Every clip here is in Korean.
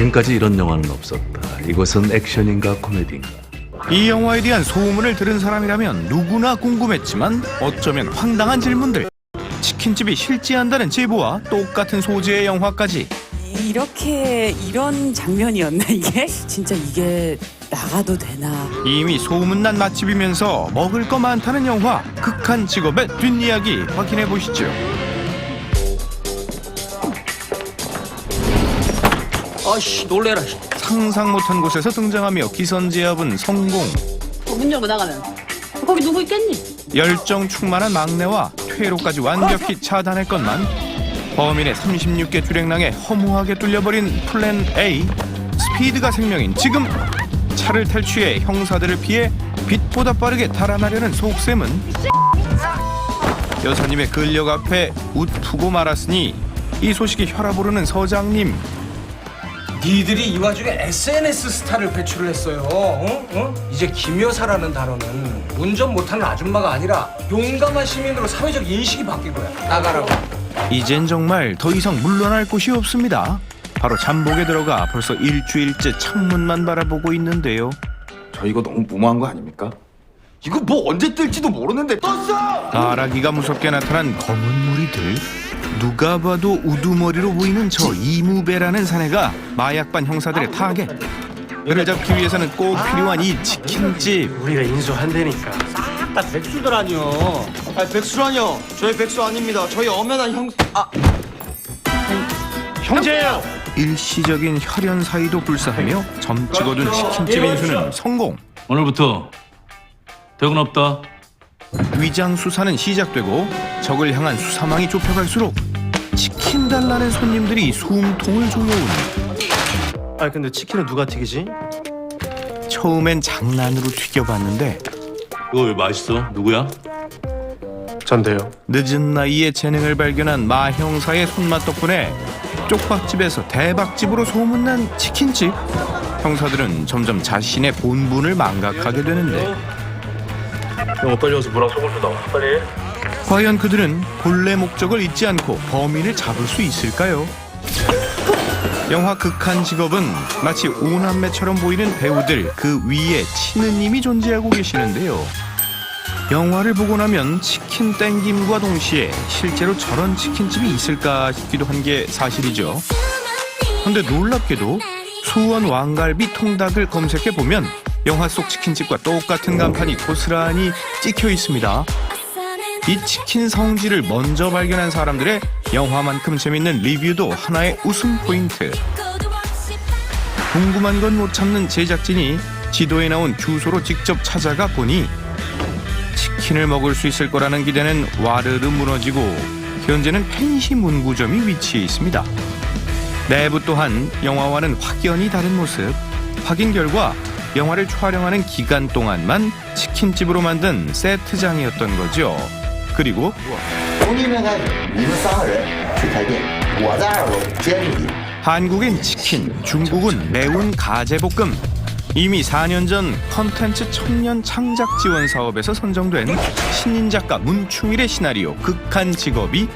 지금까지 이런 영화는 없었다. 이것은 액션인가 코미디인가? 이 영화에 대한 소문을 들은 사람이라면 누구나 궁금했지만 어쩌면 황당한 질문들. 치킨집이 실제한다는 제보와 똑같은 소재의 영화까지 이렇게 이런 장면이었나 이게? 진짜 이게 나가도 되나? 이미 소문난 맛집이면서 먹을 거 많다는 영화 극한 직업의 뒷이야기 확인해 보시죠. 아씨 놀래라 상상 못한 곳에서 등장하며 기선제압은 성공. 어, 문 열고 나가면 거기 누구 있겠니? 열정 충만한 막내와 퇴로까지 완벽히 차단했건만 범인의 36개 주랭랑에 허무하게 뚫려버린 플랜 A 스피드가 생명인 지금 차를 탈취해 형사들을 피해 빛보다 빠르게 달아나려는 속셈은 여사님의 근력 앞에 웃프고 말았으니 이 소식이 혈압 오르는 서장님 니들이 이 와중에 SNS 스타를 배출을 했어요 어? 어? 이제 김여사라는 단어는 운전 못하는 아줌마가 아니라 용감한 시민으로 사회적 인식이 바뀐 거야 나가라고 이젠 정말 더 이상 물러날 곳이 없습니다 바로 잠복에 들어가 벌써 일주일째 창문만 바라보고 있는데요 저 이거 너무 무모한 거 아닙니까? 이거 뭐 언제 뜰지도 모르는데 떴어! 아라기가 무섭게 나타난 검은 무리들 누가 봐도 우두머리로 보이는 저 이무배라는 사내가 마약반 형사들의 타겟 그를 잡기 위해서는 꼭 필요한 이 치킨집 우리가 인수한다니까 다 백수들아니요 아, 백수라뇨. 저희 백수 아닙니다. 저희 엄연한 형. 아, 형제예요 일시적인 혈연 사이도 불사하며 점 찍어둔 치킨집 인수는 성공 오늘부터 퇴근 없다. 위장 수사는 시작되고 적을 향한 수사망이 좁혀갈수록 치킨 달라는 손님들이 숨통을 조여오는 아 근데 치킨은 누가 튀기지? 처음엔 장난으로 튀겨봤는데 이거 왜 맛있어? 누구야? 전데요 늦은 나이에 재능을 발견한 마 형사의 손맛 덕분에 쪽밥집에서 대박집으로 소문난 치킨집 형사들은 점점 자신의 본분을 망각하게 되는데 형 빨리 와서 물랑 속을 좀 넣어 빨리 과연 그들은 본래 목적을 잊지 않고 범인을 잡을 수 있을까요? 영화 극한 직업은 마치 오남매처럼 보이는 배우들 그 위에 치느님이 존재하고 계시는데요. 영화를 보고 나면 치킨 땡김과 동시에 실제로 저런 치킨집이 있을까 싶기도 한 게 사실이죠. 근데 놀랍게도 수원 왕갈비 통닭을 검색해 보면 영화 속 치킨집과 똑같은 간판이 고스란히 찍혀 있습니다. 이 치킨 성질을 먼저 발견한 사람들의 영화만큼 재밌는 리뷰도 하나의 웃음 포인트. 궁금한 건 못 참는 제작진이 지도에 나온 주소로 직접 찾아가 보니 치킨을 먹을 수 있을 거라는 기대는 와르르 무너지고 현재는 펜시 문구점이 위치해 있습니다. 내부 또한 영화와는 확연히 다른 모습. 확인 결과 영화를 촬영하는 기간 동안만 치킨집으로 만든 세트장이었던 거죠. 그리고 从那边开始，你们三个人去开店，我在二楼接住你。 한국엔 치킨, 중국은 매운 가재볶음. 이미 4년 전 컨텐츠 청년 창작 지원 사업에서 선정된 신인 작가 문충일의 시나리오 극한 직업이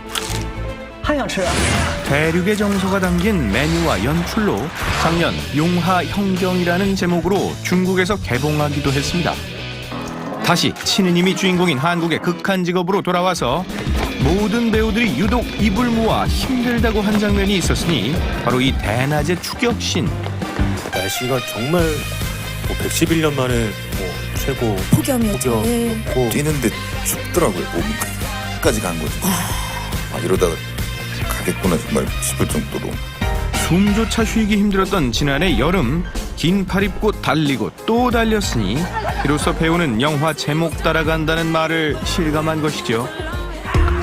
대륙의 정서가 담긴 메뉴와 연출로 작년 용하 형경이라는 제목으로 중국에서 개봉하기도 했습니다. 다시 친느님이 주인공인 한국의 극한 직업으로 돌아와서 모든 배우들이 유독 입을 모아 힘들다고 한 장면이 있었으니 바로 이 대낮의 추격신 날씨가 정말 뭐 111년 만에 뭐 최고 폭염이었죠. 폭염. 네. 고 뛰는데 춥더라고요 몸까지 간 거지 아 이러다가 가겠구나 정말 싶을 정도로. 숨조차 쉬기 힘들었던 지난해 여름 긴 팔 입고 달리고 또 달렸으니 이로써 배우는 영화 제목 따라간다는 말을 실감한 것이죠.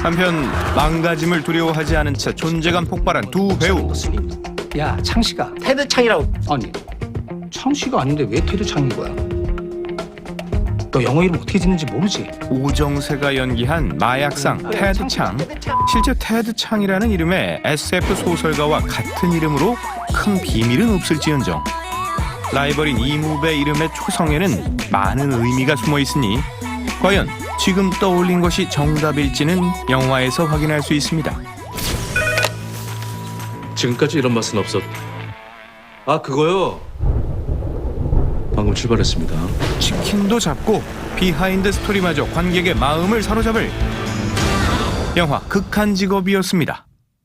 한편 망가짐을 두려워하지 않은 채 존재감 폭발한 두 배우. 야 창씨가. 테드 창이라고. 아니 창씨가 아닌데 왜 테드 창인 거야 너 영어 이름 어떻게 짓는지 모르지 오정세가 연기한 마약상 테드 창 실제 테드 창이라는 이름의 SF 소설가와 같은 이름으로 큰 비밀은 없을지언정 라이벌인 이무배 이름의 초성에는 많은 의미가 숨어 있으니 과연 지금 떠올린 것이 정답일지는 영화에서 확인할 수 있습니다. 지금까지 이런 맛은 없었다. 아 그거요. 방금 출발했습니다. 치킨도 잡고 비하인드 스토리마저 관객의 마음을 사로잡을 영화 극한 직업이었습니다.